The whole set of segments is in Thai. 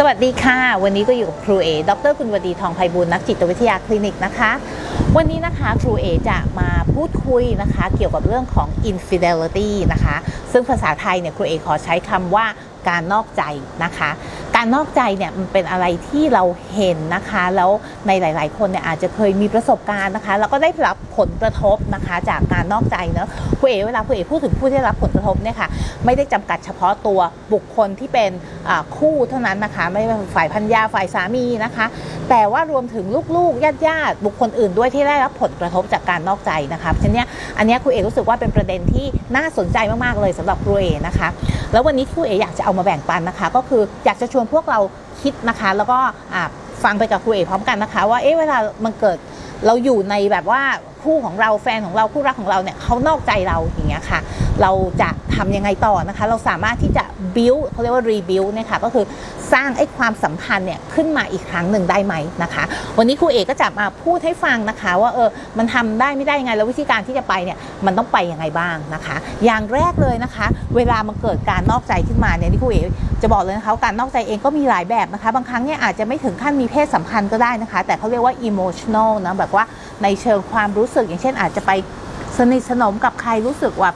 สวัสดีค่ะ วันนี้ก็อยู่กับครูเอ ดรคุณวดีทองไพบูลนักจิตวิทยาคลินิกนะคะ วันนี้นะคะครูเอจะมาพูดคุยนะคะ เกี่ยวกับเรื่องของ infidelity นะคะ ซึ่งภาษาไทยเนี่ยครูเอขอใช้คำว่าการนอกใจนะคะ การนอกใจเนี่ยมันเป็นอะไรที่เราเห็นนะคะ แล้วในหลาย ๆ คนเนี่ยอาจจะเคยมีประสบการณ์นะคะ แล้วก็ได้รับผลกระทบนะคะ จากการนอกใจเนอะครูเอ๋เวลาครูเอ๋พูดถึงผู้ที่ได้รับผลกระทบเนี่ยค่ะไม่ได้จำกัดเฉพาะตัวบุคคลที่เป็นคู่เท่านั้นนะคะ ไม่ว่าฝ่ายพันยาฝ่ายสามีนะคะ แต่ว่ารวมถึงลูกๆญาติๆบุคคลอื่นด้วยที่ได้รับผลกระทบจากการนอกใจนะคะเพราะฉะนั้นเนี่ยอันนี้ครูเอ๋รู้สึกว่าเป็นประเด็นที่น่าสนใจมากๆเลยสำหรับครูเอ๋นะคะ แล้ววันนี้ครูเอ๋อยากจะเอามาแบ่งปันนะคะ ก็คืออยากจะชวนพวกเราคิดนะคะ แล้วก็ฟังไปกับครูเอกพร้อมกันนะคะ ว่าเอ๊ะเวลามันเกิดเราอยู่ในแบบว่าคู่ของเราแฟนของเราคู่รักของเราเนี่ยเขานอกใจเราอย่างเงี้ยค่ะ เราจะทำยังไงต่อนะคะ เราสามารถที่จะ build เขาเรียกว่า rebuild เนี่ยค่ะก็คือสร้างไอ้ความสัมพันธ์เนี่ยขึ้นมาอีกครั้งหนึ่งได้ไหมนะคะ วันนี้ครูเอกก็จะมาพูดให้ฟังนะคะ ว่าเออมันทำได้ไม่ได้ยังไงแล้ววิธีการที่จะไปเนี่ยมันต้องไปยังไงบ้างนะคะ อย่างแรกเลยนะคะ เวลามันเกิดการนอกใจขึ้นมาเนี่ยที่ครูเอกจะบอกเลยนะคะการนอกใจเองก็มีหลายแบบนะคะ บางครั้งเนี่ยอาจจะไม่ถึงขั้นมีเพศสัมพันธ์ก็ได้นะคะ แต่เขาเรียกว่า emotional นะแบบว่า ในเชิงความรู้สึก อย่างเช่นอาจจะไปสนิทสนมกับใครรู้สึกว่า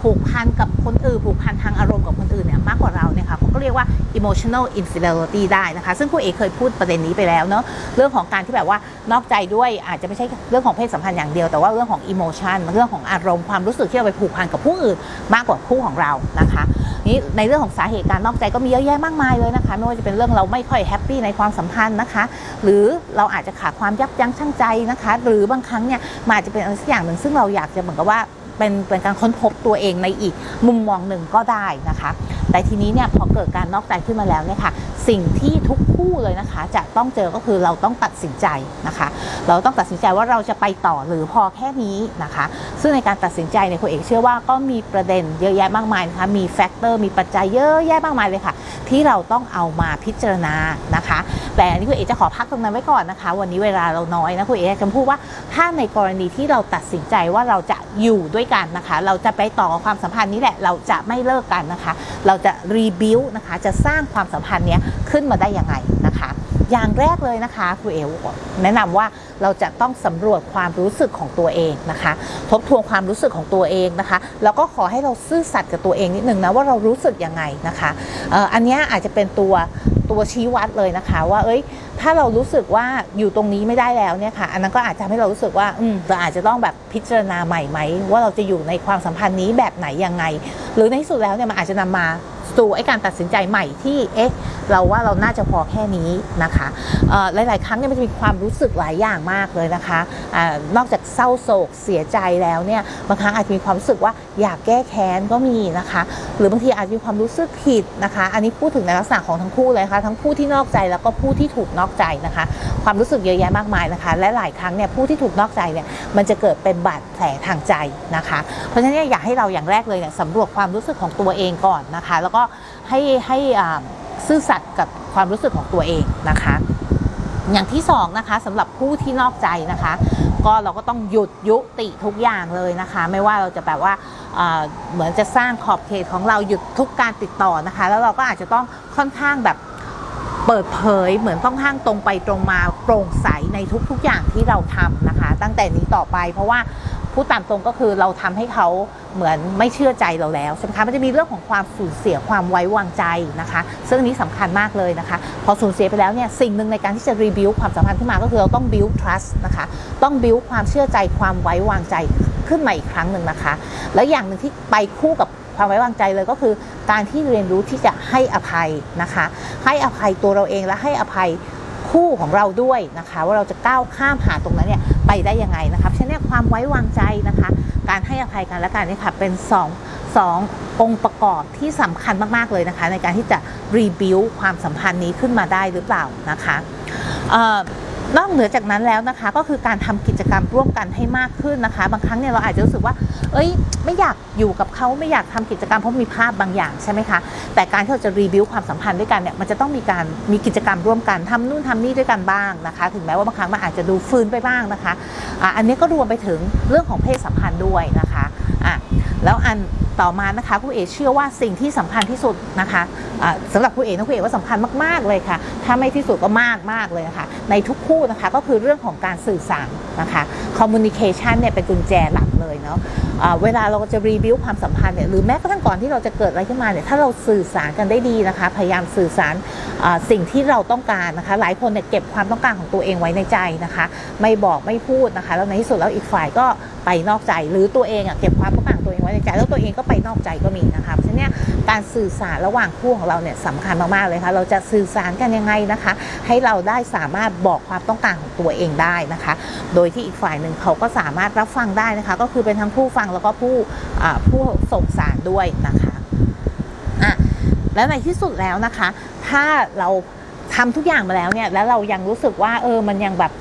ผูกพันกับคนอื่นผูกพันทางอารมณ์กับคนอื่นเนี่ยมากกว่าเราเนี่ยค่ะเขาก็เรียกว่า emotional infidelity ได้นะคะ ซึ่งครูเอกเคยพูดประเด็นนี้ไปแล้วเนาะเรื่องของการที่แบบว่านอกใจด้วยอาจจะไม่ใช่เรื่องของเพศสัมพันธ์อย่างเดียว แต่ว่าเรื่องของ emotion เรื่องของอารมณ์ความรู้สึกที่เราไปผูกพันกับผู้อื่นมากกว่าคู่ของเรานะคะ นี่ในเรื่องของสาเหตุการนอกใจก็มีเยอะแยะมากมายเลยนะคะ ไม่ว่าจะเป็นเรื่องเราไม่ค่อยแฮปปี้ในความสัมพันธ์นะคะ หรือเราอาจจะขาดความยับยั้งชั่งใจนะคะ หรือบางครั้งเนี่ยมันอาจจะเป็นอะไรสักอย่างหนึ่งซึ่งเราอยากจะเหมือนกับว่าเป็นเป็นการค้นพบตัวเองในอีกมุมมองหนึ่งก็ได้นะคะ แต่ทีนี้เนี่ยพอเกิดการนอกใจขึ้นมาแล้วเนี่ยค่ะ สิ่งที่ทุกคู่เลยนะคะ จะต้องเจอก็คือเราต้องตัดสินใจนะคะ เราต้องตัดสินใจว่าเราจะไปต่อหรือพอแค่นี้นะคะ ซึ่งในการตัดสินใจเนี่ยคุณเอกเชื่อว่าก็มีประเด็นเยอะแยะมากมายนะคะมีแฟกเตอร์มีปัจจัยเยอะแยะมากมายเลยค่ะ ที่เราต้องเอามาพิจารณานะคะ แต่อันนี้คุณเอกจะขอพักตรงนั้นไว้ก่อนนะคะ วันนี้เวลาเราน้อยนะคุณเอกจะพูดว่าถ้าในกรณีที่เราตัดสินใจว่าเราจะอยู่ด้วยกันนะคะ เราจะไปต่อความสัมพันธ์นี้แหละเราจะไม่เลิกกันนะคะ เราจะรีบิวนะคะจะสร้างความสัมพันธ์เนี้ยขึ้นมาได้ยังไงนะคะ อย่างแรกเลยนะคะครูเอวแนะนำว่าเราจะต้องสำรวจความรู้สึกของตัวเองนะคะ ทบทวนความรู้สึกของตัวเองนะคะ แล้วก็ขอให้เราซื่อสัตย์กับตัวเองนิดนึงนะว่าเรารู้สึกยังไงนะคะอ,อ,อันนี้อาจจะเป็นตัวตัวชี้วัดเลยนะคะว่าเอ้ยถ้าเรารู้สึกว่าอยู่ตรงนี้ไม่ได้แล้วเนี่ยค่ะ อันนั้นก็อาจจะทำให้เรารู้สึกว่าอืมเราอาจจะต้องแบบพิจารณาใหม่ไหมว่าเราจะอยู่ในความสัมพันธ์นี้แบบไหนยังไง หรือในที่สุดแล้วเนี่ยมันอาจจะนำมา สู่ไอ้การตัดสินใจใหม่ที่เอ๊ะเราว่าเราน่าจะพอแค่นี้นะคะหลาย ๆ ครั้งเนี่ยมันจะมีความรู้สึกหลายอย่างมากเลยนะคะอานอกจากเศร้าโศกเสียใจแล้วเนี่ยบางครั้งอาจจะมีความรู้สึกว่าอยากแก้แค้นก็มีนะคะ หรือบางทีอาจจะมีความรู้สึกผิดนะคะ อันนี้พูดถึงในลักษณะของทั้งคู่เลยนะคะทั้งผู้ที่นอกใจแล้วก็ผู้ที่ถูกนอกใจนะคะ ความรู้สึกเยอะแยะมากมายนะคะ และหลายครั้งเนี่ยผู้ที่ถูกนอกใจเนี่ยมันจะเกิดเป็นบาดแผลทางใจนะคะ เพราะฉะนั้นอยากให้เราอย่างแรกเลยเนี่ยสำรวจความรู้สึกของตัวเองก่อนนะคะแล้วก็ให้ให้ซื่อสัตย์กับความรู้สึกของตัวเองนะคะ อย่างที่สองนะคะสำหรับผู้ที่นอกใจนะคะ ก็เราก็ต้องหยุดยุติทุกอย่างเลยนะคะ ไม่ว่าเราจะแบบว่าเอ่อเหมือนจะสร้างขอบเขตของเราหยุดทุกการติดต่อนะคะ แล้วเราก็อาจจะต้องค่อนข้างแบบเปิดเผยเหมือนค่อนข้างตรงไปตรงมาโปร่งใสในทุกๆอย่างที่เราทำนะคะ ตั้งแต่นี้ต่อไปเพราะว่า พูดตามตรงก็คือเราทำให้เขาเหมือนไม่เชื่อใจเราแล้วใช่ไหมคะมันจะมีเรื่องของความสูญเสียความไว้วางใจนะคะ ซึ่งนี้สำคัญมากเลยนะคะ พอสูญเสียไปแล้วเนี่ยสิ่งหนึ่งในการที่จะรีบิวความสัมพันธ์ขึ้นมาก็คือเราต้อง build trust นะคะต้อง build ความเชื่อใจความไว้วางใจขึ้นมาอีกครั้งหนึ่งนะคะ แล้วอย่างหนึ่งที่ไปคู่กับความไว้วางใจเลยก็คือการที่เรียนรู้ที่จะให้อภัยนะคะ ให้อภัยตัวเราเองและให้อภัยคู่ของเราด้วยนะคะ ว่าเราจะก้าวข้ามผ่านตรงนั้นเนี่ยไปได้ยังไงนะคะเพราะฉะนั้นความไว้วางใจ การให้อภัยกันและกันนี่ค่ะเป็นสองสององค์ประกอบที่สำคัญมากๆเลยนะคะ ในการที่จะรีบิวความสัมพันธ์นี้ขึ้นมาได้หรือเปล่านะคะ นอกเหนือจากนั้นแล้วนะคะ ก็คือการทำกิจกรรมร่วมกันให้มากขึ้นนะคะ บางครั้งเนี่ยเราอาจจะรู้สึกว่า เอ้ย ไม่อยากอยู่กับเขาไม่อยากทำกิจกรรมเพราะมีภาพบางอย่างใช่ไหมคะ แต่การที่เราจะรีบิวความสัมพันธ์ด้วยกันเนี่ยมันจะต้องมีการมีกิจกรรมร่วมกันทำนู่นทำนี่ด้วยกันบ้างนะคะ ถึงแม้ว่าบางครั้งมันอาจจะดูฟื้นไปบ้างนะคะอะอันนี้ก็รวมไปถึงเรื่องของเพศสัมพันธ์ด้วยนะคะอะแล้วอันต่อมานะคะครูเอเชื่อว่าสิ่งที่สำคัญที่สุดนะคะอ่าสำหรับครูเอนะครูเอว่าสำคัญมากๆเลยค่ะ ถ้าไม่ที่สุดก็มากมากเลยนะคะในทุกคู่นะคะก็คือเรื่องของการสื่อสารนะคะ communication เนี่ยเป็นกุญแจหลักเลยเนาะเวลาเราจะรีวิวความสัมพันธ์เนี่ยหรือแม้กระทั่งก่อนที่เราจะเกิดอะไรขึ้นมาเนี่ยถ้าเราสื่อสารกันได้ดีนะคะ พยายามสื่อสารสิ่งที่เราต้องการนะคะ หลายคนเนี่ยเก็บความต้องการของตัวเองไว้ในใจนะคะ ไม่บอกไม่พูดนะคะ แล้วในที่สุดแล้วอีกฝ่ายก็ไปนอกใจ หรือตัวเองอะเก็บความต้องการตัวเองไว้ในใจ แล้วตัวเองก็ไปนอกใจก็มีนะคะเพราะฉะนั้นการสื่อสารระหว่างคู่ของเราเนี่ยสำคัญมากๆเลยค่ะ เราจะสื่อสารกันยังไงนะคะ ให้เราได้สามารถบอกความต้องการของตัวเองได้นะคะ โดยที่อีกฝ่ายหนึ่งเขาก็สามารถรับฟังได้นะคะ ก็คือเป็นทั้งผู้ฟังแล้วก็ผู้ผู้ส่งสารด้วยนะคะอะแล้วในที่สุดแล้วนะคะ ถ้าเราทำทุกอย่างมาแล้วเนี่ย แล้วเรายังรู้สึกว่าเออมันยังแบบ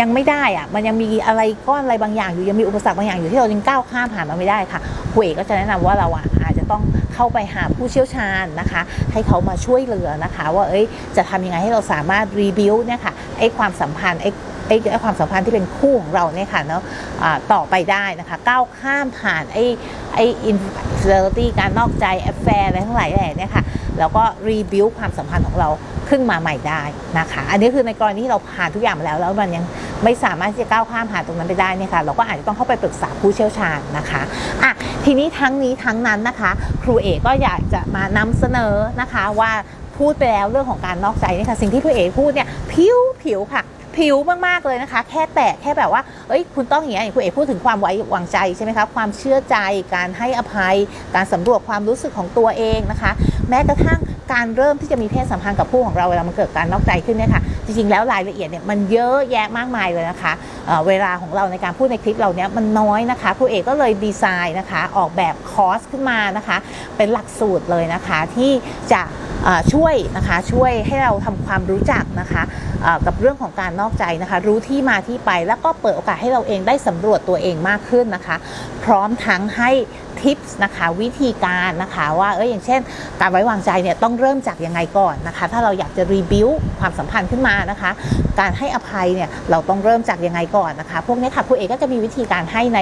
ยังไม่ได้อะมันยังมีอะไรก้อนอะไรบางอย่างอยู่ยังมีอุปสรรคบางอย่างอยู่ที่เรายังก้าวข้ามผ่านมาไม่ได้ค่ะ ครูเอกก็จะแนะนำว่าเราอะอาจจะต้องเข้าไปหาผู้เชี่ยวชาญนะคะ ให้เขามาช่วยเหลือนะคะ ว่าเอ้ยจะทำยังไงให้เราสามารถรีบิวเนี่ยค่ะไอ้ความสัมพันธ์ไอ้ไอ้ความสัมพันธ์ที่เป็นคู่ของเราเนี่ยค่ะเนาะอ่าต่อไปได้นะคะ ก้าวข้ามผ่านไอ้ไอ้อินฟิเดลิตี้การนอกใจแอฟแฟร์อะไรทั้งหลายแหล่เนี่ยค่ะแล้วก็รีบิวความสัมพันธ์ของเราขึ้นมาใหม่ได้นะคะ อันนี้คือในกรณีที่เราผ่านทุกอย่างมาแล้ว แล้วมันยังไม่สามารถที่จะก้าวข้ามผ่านตรงนั้นไปได้เนี่ยค่ะเราก็อาจจะต้องเข้าไปปรึกษาผู้เชี่ยวชาญนะคะอะ ทีนี้ทั้งนี้ทั้งนั้นนะคะ ครูเอกก็อยากจะมานำเสนอนะคะว่าพูดไปแล้วเรื่องของการนอกใจนี่ค่ะสิ่งที่ครูเอกพูดเนี่ยผิวผิวค่ะผิวมากๆเลยนะคะ แค่แตะแค่แบบว่าเอ้ยคุณต้องอย่างนี้คุณเอกพูดถึงความไว้วางใจใช่ไหมคะความเชื่อใจการให้อภัย การสำรวจความรู้สึกของตัวเองนะคะ แม้กระทั่งการเริ่มที่จะมีเพศสัมพันธ์กับผู้ของเราเวลามันเกิดการนอกใจขึ้นเนี่ยค่ะ ริงๆ แล้วรายละเอียดเนี่ยมันเยอะแยะมากมายเลยนะคะเเวลาของเราในการพูดในคลิปเราเนี้ยมันน้อยนะคะครูเอกก็เลยดีไซน์นะคะออกแบบคอร์สขึ้นมานะคะ เป็นหลักสูตรเลยนะคะที่จะช่วยนะคะช่วยให้เราทำความรู้จักนะคะกับเรื่องของการนอกใจนะคะ รู้ที่มาที่ไปแล้วก็เปิดโอกาสให้เราเองได้สำรวจตัวเองมากขึ้นนะคะ พร้อมทั้งให้ทิปส์นะคะวิธีการนะคะว่าเอออย่างเช่น การไว้วางใจเนี่ยต้องเริ่มจากยังไงก่อนนะคะถ้าเราอยากจะรีบิวความสัมพันธ์ขึ้นมานะคะ การให้อภัยเนี่ยเราต้องเริ่มจากยังไงก่อนนะคะ พวกนี้ค่ะครูเอก็จะมีวิธีการให้ใน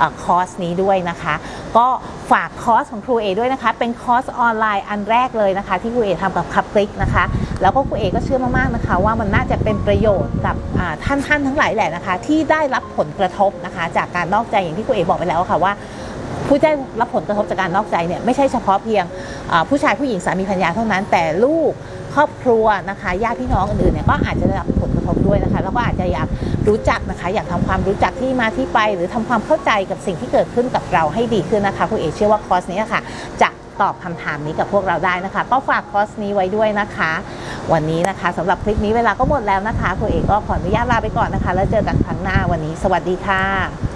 อคอร์สนี้ด้วยนะคะ ก็ฝากคอร์สของครูเอด้วยนะคะ เป็นคอร์สออนไลน์อันแรกเลยนะคะ ที่ครูเอทำกับคับคลิกนะคะ แล้วก็ครูเอก็เชื่อมากๆนะคะ ว่ามันน่าจะเป็นประโยชน์กับท่านท่านทั้งหลายแหละนะคะ ที่ได้รับผลกระทบนะคะ จากการนอกใจอย่างที่ครูเอบอกไปแล้วค่ะว่า ผู้ได้รับผลกระทบจากการนอกใจเนี่ยไม่ใช่เฉพาะเพียงผู้ชายผู้หญิงสามีภรรยาเท่านั้น แต่ลูกครอบครัวนะคะญาติพี่น้องอื่นๆเนี่ยก็อาจจะได้รับผลกระทบด้วยนะคะ แล้วก็อาจจะอยากรู้จักนะคะ อยากทำความรู้จักที่มาที่ไป หรือทำความเข้าใจกับสิ่งที่เกิดขึ้นกับเราให้ดีขึ้นนะคะคุณเอเชื่อว่าคอร์สนี้ค่ะจะตอบคำถามนี้กับพวกเราได้นะคะ ก็ฝากคอร์สนี้ไว้ด้วยนะคะ วันนี้นะคะสำหรับคลิปนี้เวลาก็หมดแล้วนะคะคุณเอกก็ขออนุญาตลาไปก่อนนะคะ แล้วเจอกันครั้งหน้าวันนี้ สวัสดีค่ะ